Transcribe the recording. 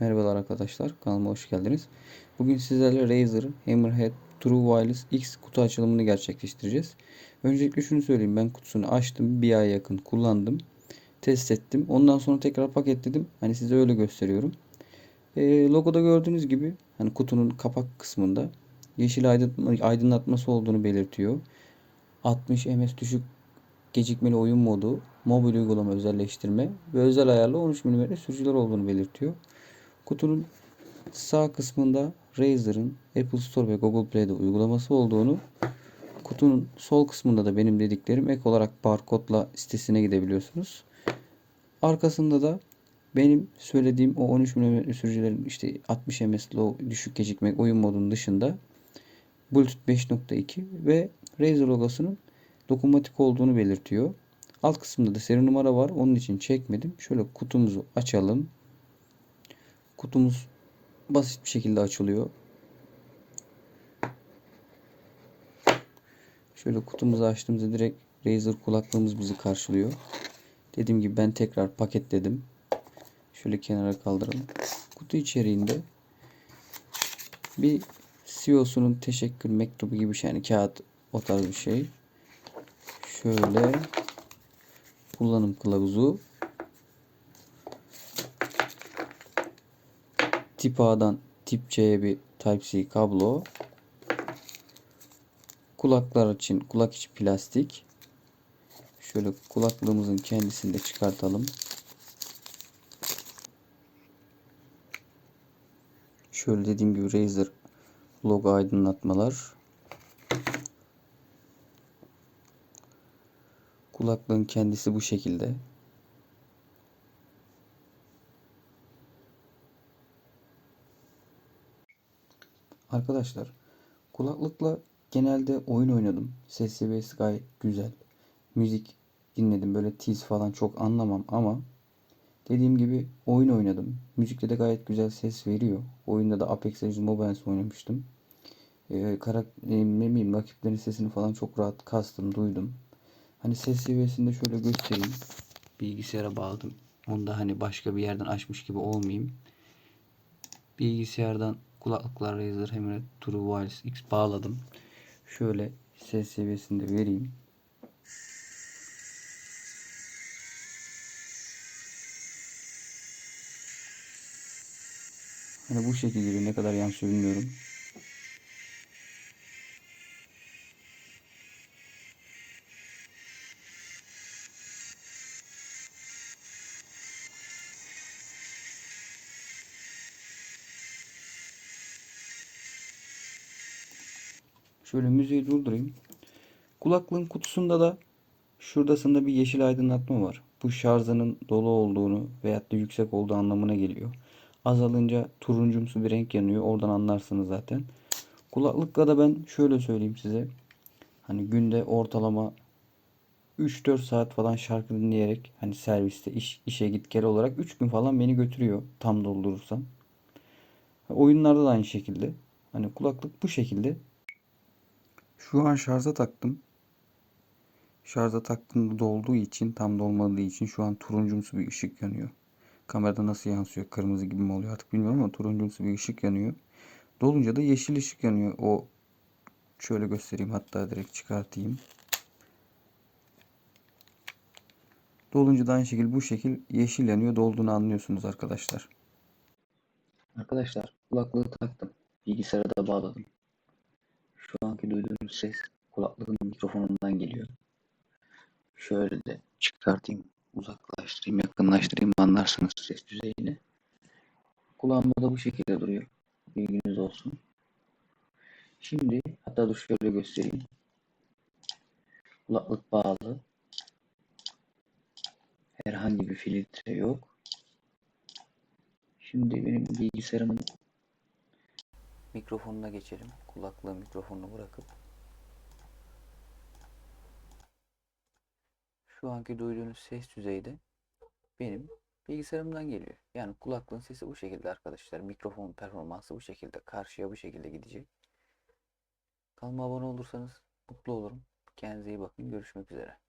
Merhabalar arkadaşlar, kanalıma hoş geldiniz. Bugün sizlerle Razer Hammerhead True Wireless X kutu açılımını gerçekleştireceğiz. Öncelikle şunu söyleyeyim, ben kutusunu açtım, bir ay yakın kullandım, test ettim. Ondan sonra tekrar paketledim. Hani size öyle gösteriyorum. E, logoda gördüğünüz gibi, hani kutunun kapak kısmında yeşil aydınlatma, aydınlatması olduğunu belirtiyor. 60 ms düşük gecikmeli oyun modu, mobil uygulama özelleştirme ve özel ayarlı 13 mm sürücüler olduğunu belirtiyor. Kutunun sağ kısmında Razer'ın Apple Store ve Google Play'de uygulaması olduğunu, kutunun sol kısmında da benim dediklerim ek olarak barkodla sitesine gidebiliyorsunuz. Arkasında da benim söylediğim o 13 mm sürücülerin işte 60 MS'li o düşük gecikme oyun modunun dışında Bluetooth 5.2 ve Razer logosunun dokunmatik olduğunu belirtiyor. Alt kısmında da seri numara var. Onun için çekmedim. Şöyle kutumuzu açalım. Kutumuz basit bir şekilde açılıyor. Şöyle kutumuzu açtığımızda direkt Razer kulaklığımız bizi karşılıyor. Dediğim gibi ben tekrar paketledim. Şöyle kenara kaldıralım. Kutu içeriğinde bir CEO'sunun teşekkür mektubu gibi bir şey yani kağıt o tarz bir şey. Şöyle kullanım kılavuzu tip A'dan tip C'ye bir Type-C kablo. Kulaklar için kulak içi plastik. Şöyle kulaklığımızın kendisini de çıkartalım. Şöyle dediğim gibi Razer logo aydınlatmalar. Kulaklığın kendisi bu şekilde. Arkadaşlar kulaklıkla genelde oyun oynadım. Ses seviyesi gayet güzel. Müzik dinledim. Böyle tiz falan çok anlamam ama dediğim gibi oyun oynadım. Müzikte de gayet güzel ses veriyor. Oyunda da Apex Legends Mobile oynamıştım. Ee, karakter, ne bileyim rakiplerin sesini falan çok rahat kastım, duydum. Hani ses seviyesini de şöyle göstereyim. Bilgisayara bağladım. Onda hani başka bir yerden açmış gibi olmayayım. Bilgisayardan kulaklıklar Razer Hammerhead True Wireless X bağladım. Şöyle ses seviyesini de vereyim. Hani bu şekilde ne kadar yansıyor bilmiyorum. Şöyle müziği durdurayım. Kulaklığın kutusunda da şuradasında bir yeşil aydınlatma var. Bu şarjının dolu olduğunu veyahut da yüksek olduğu anlamına geliyor. Azalınca turuncumsu bir renk yanıyor. Oradan anlarsınız zaten. Kulaklıkla da ben şöyle söyleyeyim size. Hani günde ortalama 3-4 saat falan şarkı dinleyerek hani serviste iş, işe git gel olarak 3 gün falan beni götürüyor tam doldurursam. Oyunlarda da aynı şekilde. Hani kulaklık bu şekilde. Şu an şarja taktım. Şarja taktığımda dolduğu için tam dolmadığı için şu an turuncumsu bir ışık yanıyor. Kamerada nasıl yansıyor? Kırmızı gibi mi oluyor artık bilmiyorum ama turuncumsu bir ışık yanıyor. Dolunca da yeşil ışık yanıyor. O şöyle göstereyim hatta direkt çıkartayım. Dolunca da aynı şekilde bu şekil yeşil yanıyor. Dolduğunu anlıyorsunuz arkadaşlar. Arkadaşlar kulaklığı taktım. Bilgisayara da bağladım. Şu anki duyduğunuz ses kulaklığın mikrofonundan geliyor. Şöyle de çıkartayım, uzaklaştırayım, yakınlaştırayım anlarsınız ses düzeyini. Kulağımda da bu şekilde duruyor. Bilginiz olsun. Şimdi hatta dur şöyle göstereyim. Kulaklık bağlı. Herhangi bir filtre yok. Şimdi benim bilgisayarımın mikrofonuna geçelim. Kulaklığı mikrofonunu bırakıp. Şu anki duyduğunuz ses düzeyi de benim bilgisayarımdan geliyor. Yani kulaklığın sesi bu şekilde arkadaşlar. Mikrofon performansı bu şekilde. Karşıya bu şekilde gidecek. Kanalıma abone olursanız mutlu olurum. Kendinize iyi bakın. Görüşmek üzere.